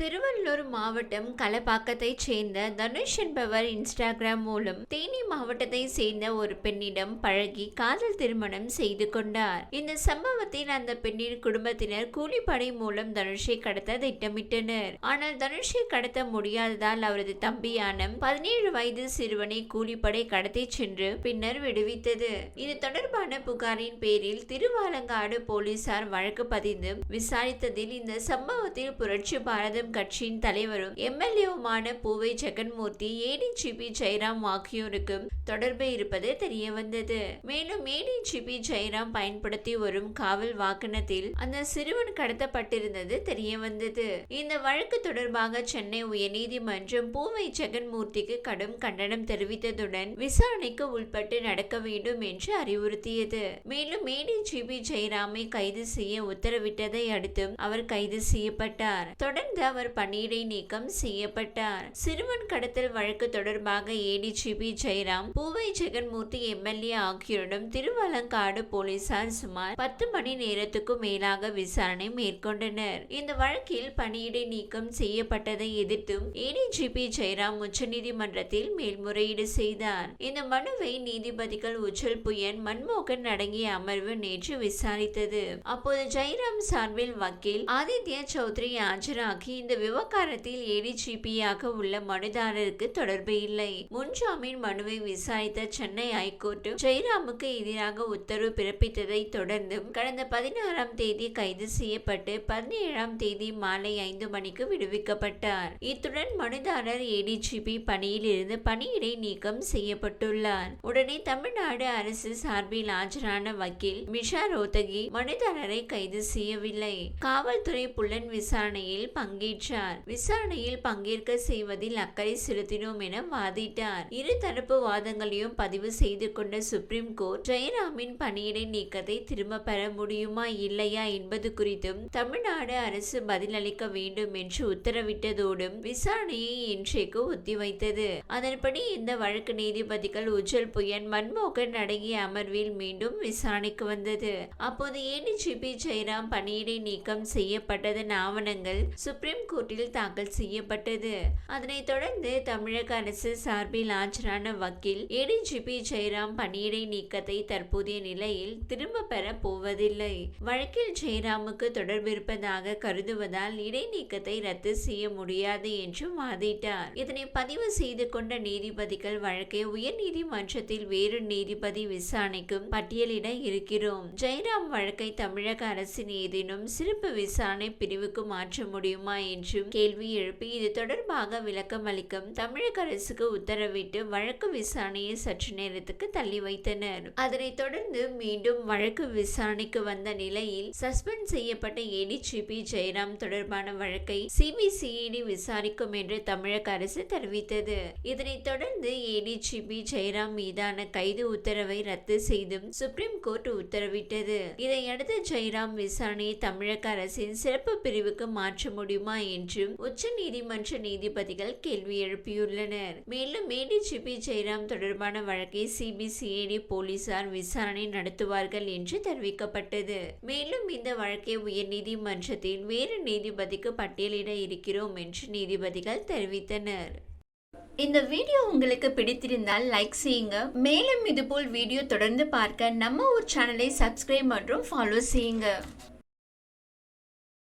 திருவள்ளூர் மாவட்டம் கலப்பாக்கத்தை சேர்ந்த தனுஷ் என்பவர் இன்ஸ்டாகிராம் மூலம் தேனி மாவட்டத்தை சேர்ந்த ஒரு பெண்ணிடம் பழகி காதல் திருமணம் செய்து கொண்டார். இந்த சம்பவத்தில் அந்த பெண்ணின் குடும்பத்தினர் கூலிப்படை மூலம் தனுஷை கடத்த திட்டமிட்டனர். ஆனால் தனுஷை கடத்த முடியாததால் அவரது தம்பியான பதினேழு வயது சிறுவனை கூலிப்படை கடத்தி சென்று பின்னர் விடுவித்தது. இது தொடர்பான புகாரின் பேரில் திருவாலங்காடு போலீசார் வழக்கு பதிந்து விசாரித்ததில் இந்த சம்பவத்தில் புரட்சி பாரதம் கட்சியின் தலைவரும் எம்எல்ஏவுமான பூவை ஜெகன்மூர்த்தி ஏடிஜிபி ஜெயராம் ஆகியோருக்கு தொடர்பு இருப்பது தெரிய வந்தது மேலும் ஏடிஜிபி ஜெயராம் பயன்படுத்தி வரும் காவல் வாகனத்தில் அந்த சிறுவன் கடத்தப்பட்டிருந்தது தெரிய வந்தது இந்த வழக்கு தொடர்பாக சென்னை உயர்நீதிமன்றம் பூவை ஜெகன்மூர்த்திக்கு கடும் கண்டனம் தெரிவித்ததுடன் விசாரணைக்கு உட்பட்டு நடக்க வேண்டும் என்று அறிவுறுத்தியது. மேலும் ஏடிஜிபி ஜெயராமை கைது செய்ய உத்தரவிட்டதை அடுத்து அவர் கைது செய்யப்பட்டார். தொடர்ந்து அவர் பணியிடை நீக்கம் செய்யப்பட்டார். சிறுவன் கடத்தல் வழக்கு தொடர்பாக ஏடிஜிபி ஜெயராம் பூவை ஜெகன்மூர்த்தி எம்எல்ஏ ஆகியோரிடம் திருவலங்காடு போலீசார் சுமார் பத்து மணி நேரத்துக்கும் மேலாக விசாரணை மேற்கொண்டனர். இந்த வழக்கில் பணியிடை நீக்கம் செய்யப்பட்டதை எதிர்த்தும் ஏடிஜிபி ஜெயராம் உச்சநீதிமன்றத்தில் மேல்முறையீடு செய்தார். இந்த மனுவை நீதிபதிகள் உச்சல் புயன் மன்மோகன் அடங்கிய அமர்வு நேற்று விசாரித்தது. அப்போது ஜெயராம் சார்பில் வக்கீல் ஆதித்யா சௌத்ரி ஆஜராகி இந்த விவகாரத்தில் ஏடிஜிபியாக உள்ள மனுதாரருக்கு தொடர்பு இல்லை. முன்ஜாமீன் மனுவை விசாரித்த சென்னை ஐகோர்ட் ஜெயராமுக்கு எதிராக உத்தரவு பிறப்பித்ததை தொடர்ந்து கடந்த பதினாறாம் தேதி கைது செய்யப்பட்டு பதினேழாம் தேதி மாலை ஐந்து மணிக்கு விடுவிக்கப்பட்டார். இத்துடன் மனுதாரர் ஏடிஜிபி பணியில் இருந்து பணியிடை நீக்கம் செய்யப்பட்டுள்ளார். உடனே தமிழ்நாடு அரசு சார்பில் ஆஜரான வக்கீல் மிஷா ரோத்தகி மனுதாரரை கைது செய்யவில்லை. காவல்துறை புலன் விசாரணையில் பங்கேற்று பங்கேற்றார் விசாரணையில் பங்கேற்க செய்வதில் அக்கறை செலுத்தினோம் என வாதிட்டார். இரு தரப்பு வாதங்களையும் பதிவு செய்து கொண்ட சுப்ரீம் கோர்ட் ஜெயராமின் பணியிடை நீக்கத்தை திரும்ப பெற முடியுமா இல்லையா என்பது குறித்தும் தமிழ்நாடு அரசு பதிலளிக்க வேண்டும் என்று உத்தரவிட்டதோடும் விசாரணையை இன்றைக்கு ஒத்திவைத்தது. அதன்படி இந்த வழக்கு நீதிபதிகள் உஜ்ஜல் புயன் மன்மோகன் அடங்கிய அமர்வில் மீண்டும் விசாரணைக்கு வந்தது. அப்போது ஏடிஜிபி ஜெயராம் பணியிடை நீக்கம் செய்யப்பட்டதன் ஆவணங்கள் சுப்ரீம் கோர்ட்டில் தாக்கல் செய்யப்பட்டது. அதனைத் தொடர்ந்து தமிழக அரசு சார்பில் ஆஜரான வக்கீல் ஏடிஜிபி ஜெயராம் பணியிடை நீக்கத்தை தற்போதைய நிலையில் திரும்ப பெற போவதில்லை. வழக்கில் ஜெயராமுக்கு தொடர்பிருப்பதாக கருதுவதால் இடைநீக்கத்தை ரத்து செய்ய முடியாது என்றும் வாதிட்டார். இதனை பதிவு செய்து கொண்ட நீதிபதிகள் வழக்கை உயர்நீதிமன்றத்தில் வேறு நீதிபதி விசாரணைக்கும் பட்டியலிட இருக்கிறோம். ஜெயராம் வழக்கை தமிழக அரசின் ஏதேனும் சிறப்பு விசாரணை பிரிவுக்கு மாற்ற முடியுமா என்றும் கேள்வி எழுப்பி இது தொடர்பாக விளக்கம் அளிக்கும் தமிழக அரசுக்கு உத்தரவிட்டு வழக்கு விசாரணையை சற்று நேரத்துக்கு தள்ளி வைத்தனர். அதனைத் தொடர்ந்து மீண்டும் வழக்கு விசாரணைக்கு வந்த நிலையில் சஸ்பெண்ட் செய்யப்பட்ட ஏடிஜிபி ஜெயராம் தொடர்பான வழக்கை சிபிசிஐடி விசாரிக்கும் என்று தமிழக அரசு தெரிவித்தது. இதனைத் தொடர்ந்து ஏடிஜிபி ஜெயராம் மீதான கைது உத்தரவை ரத்து செய்தும் சுப்ரீம் கோர்ட் உத்தரவிட்டது. இதையடுத்து ஜெயராம் விசாரணையை தமிழக அரசின் சிறப்பு பிரிவுக்கு மாற்ற முடியுமா என்றும் உச்ச நீதிமன்ற நீதிபதிகள் கேள்வி எழுப்பியுள்ளனர். மேலும் ஏடிஜிபி ஜெயராம் தொடர்பான வழக்கை சிபிசிஐடி போலீசார் விசாரணை நடத்துவார்கள் என்று தெரிவிக்கப்பட்டது. மேலும் இந்த வழக்கை உயர்நீதிமன்றத்தில் வேறு நீதிபதிக்கு பட்டியலிட இருக்கிறோம் என்று நீதிபதிகள் தெரிவித்தனர். இந்த வீடியோ உங்களுக்கு பிடித்திருந்தால் லைக் செய்யுங்க. மேலும் இதுபோல் வீடியோ தொடர்ந்து பார்க்க நம்ம ஒரு சேனலை சப்ஸ்கிரைப் மற்றும் ஃபாலோ செய்யுங்க.